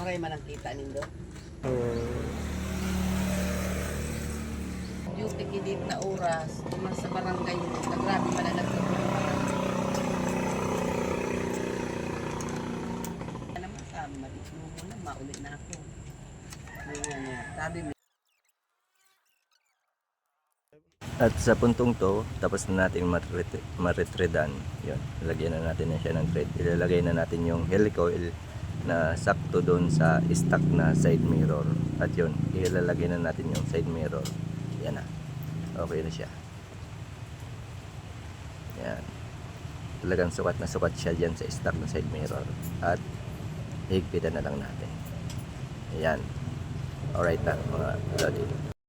Aray man ang kita nindo. Oh. Yung tikidit na oras, man sa barangay mo, na grabe man ang. Ano naman sa mo muna, maulit na ako. Yun nga niya. Sabi mo, At sa puntong to, tapos na natin maret- maretredan. Yun, lagyan na natin na siya ng thread. Ilalagay na natin yung helicoil na sakto doon sa stock na side mirror. At yun, ilalagay na natin yung side mirror. Yan na. Okay na siya. Yan. Talagang sukat na sukat siya dyan sa stock na side mirror. At higpitan na lang natin. Ayan. Alright na mga lodi.